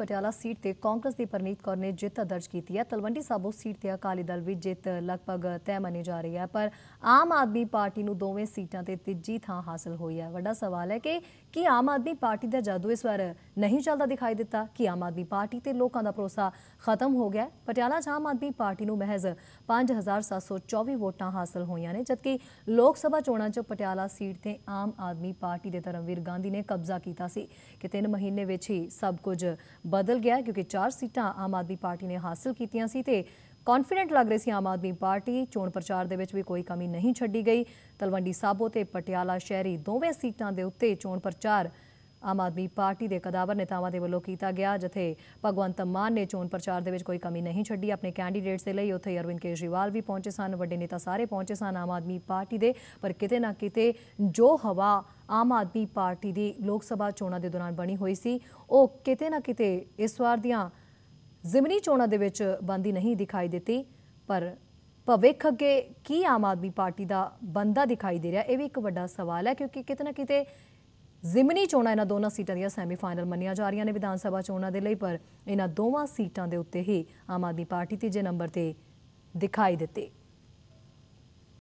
Patiala seat ਤੇ ਕਾਂਗਰਸ ਦੀ ਪਰਨੀਤ ਕੌਰ ਨੇ ਜਿੱਤ ਦਰਜ ਕੀਤੀ ਹੈ। ਤਲਵੰਡੀ ਸਾਬੋ ਸੀਟ ਤੇ ਅਕਾਲੀ ਦਲ ਵੀ ਜਿੱਤ ਲਗਭਗ ਤੈਅ ਮੰਨੀ ਜਾ ਰਹੀ ਹੈ ਪਰ ਆਮ ਆਦਮੀ ਪਾਰਟੀ ਨੂੰ ਦੋਵੇਂ ਸੀਟਾਂ ਤੇ ਤੀਜੀ ਥਾਂ ਹਾਸਲ ਹੋਈ ਹੈ। ਵੱਡਾ ਸਵਾਲ ਹੈ ਕਿ ਕੀ ਆਮ ਆਦਮੀ ਪਾਰਟੀ ਦਾ ਜਾਦੂ ਇਸ ਵਾਰ ਨਹੀਂ ਚੱਲਦਾ ਦਿਖਾਈ ਦਿੱਤਾ? ਕਿ ਆਮ ਆਦਮੀ ਪਾਰਟੀ ਤੇ ਲੋਕਾਂ ਦਾ ਭਰੋਸਾ ਖਤਮ ਹੋ ਗਿਆ? ਪਟਿਆਲਾ 'ਚ ਆਮ ਆਦਮੀ ਪਾਰਟੀ ਨੂੰ ਮਹਿਜ਼ 5724 ਵੋਟਾਂ ਹਾਸਲ ਹੋਈਆਂ ਨੇ, ਜਦਕਿ ਲੋਕ ਸਭਾ ਚੋਣਾਂ 'ਚ ਪਟਿਆਲਾ ਸੀਟ ਤੇ ਆਮ ਆਦਮੀ ਪਾਰਟੀ ਦੇ ਧਰਮਵੀਰ ਗਾਂਧੀ ਨੇ ਕਬਜ਼ਾ ਕੀਤਾ ਸੀ ਕਿ ਤਿੰਨ ਮਹੀਨੇ ਵਿੱਚ ਹੀ ਸਭ ਕੁਝ ਬਦਲ ਗਿਆ ਕਿਉਂਕਿ ਚਾਰ ਸੀਟਾਂ ਆਮ ਆਦਮੀ ਪਾਰਟੀ ਨੇ ਹਾਸਲ ਕੀਤੀਆਂ ਸੀ ਤੇ ਕੌਨਫੀਡੈਂਟ ਲੱਗ ਰਹੀ ਸੀ ਆਮ ਆਦਮੀ ਪਾਰਟੀ। ਚੋਣ ਪ੍ਰਚਾਰ ਦੇ ਵਿੱਚ ਵੀ ਕੋਈ ਕਮੀ ਨਹੀਂ ਛੱਡੀ ਗਈ। ਤਲਵੰਡੀ ਸਾਬੋ ਤੇ ਪਟਿਆਲਾ ਸ਼ਹਿਰੀ ਦੋਵੇਂ ਸੀਟਾਂ ਦੇ ਉੱਤੇ ਚੋਣ ਪ੍ਰਚਾਰ ਆਮ ਆਦਮੀ ਪਾਰਟੀ ਦੇ ਕਦਾਵਰ ਨੇਤਾਵਾਂ ਦੇ ਵੱਲੋਂ ਕੀਤਾ ਗਿਆ, ਜਿੱਥੇ ਭਗਵੰਤ ਮਾਨ ਨੇ ਚੋਣ ਪ੍ਰਚਾਰ ਦੇ ਵਿੱਚ ਕੋਈ ਕਮੀ ਨਹੀਂ ਛੱਡੀ। ਆਪਣੇ ਕੈਂਡੀਡੇਟਸ ਦੇ ਲਈ ਉੱਥੇ ਅਰਵਿੰਦ ਕੇਜਰੀਵਾਲ ਵੀ ਪਹੁੰਚੇ ਸਨ, ਵੱਡੇ ਨੇਤਾ ਸਾਰੇ ਪਹੁੰਚੇ ਸਨ ਆਮ ਆਦਮੀ ਪਾਰਟੀ ਦੇ, ਪਰ ਕਿਤੇ ਨਾ ਕਿਤੇ ਜੋ ਹਵਾ ਆਮ ਆਦਮੀ ਪਾਰਟੀ ਦੀ ਲੋਕ ਸਭਾ ਚੋਣਾਂ ਦੇ ਦੌਰਾਨ ਬਣੀ ਹੋਈ ਸੀ, ਉਹ ਕਿਤੇ ਨਾ ਕਿਤੇ ਇਸ ਵਾਰ ਦੀਆਂ ਜ਼ਿਮਨੀ ਚੋਣਾਂ ਦੇ ਵਿੱਚ ਬੰਦੀ ਨਹੀਂ ਦਿਖਾਈ ਦਿੱਤੀ। ਪਰ ਭਵਿੱਖ ਅੱਗੇ ਕੀ ਆਮ ਆਦਮੀ ਪਾਰਟੀ ਦਾ ਬੰਦਾ ਦਿਖਾਈ ਦੇ ਰਿਹਾ, ਇਹ ਵੀ ਇੱਕ ਵੱਡਾ ਸਵਾਲ ਹੈ, ਕਿਉਂਕਿ ਕਿਤੇ ਨਾ ਕਿਤੇ ਜ਼ਿਮਨੀ ਚੋਣਾਂ ਇਹਨਾਂ ਦੋਨਾਂ ਸੀਟਾਂ ਦੀਆਂ ਸੈਮੀਫਾਈਨਲ ਮੰਨੀਆਂ ਜਾ ਰਹੀਆਂ ਨੇ ਵਿਧਾਨ ਸਭਾ ਚੋਣਾਂ ਦੇ ਲਈ, ਪਰ ਇਹਨਾਂ ਦੋਵਾਂ ਸੀਟਾਂ ਦੇ ਉੱਤੇ ਹੀ ਆਮ ਆਦਮੀ ਪਾਰਟੀ ਤੀਜੇ ਨੰਬਰ ਤੇ ਦਿਖਾਈ ਦਿੱਤੇ।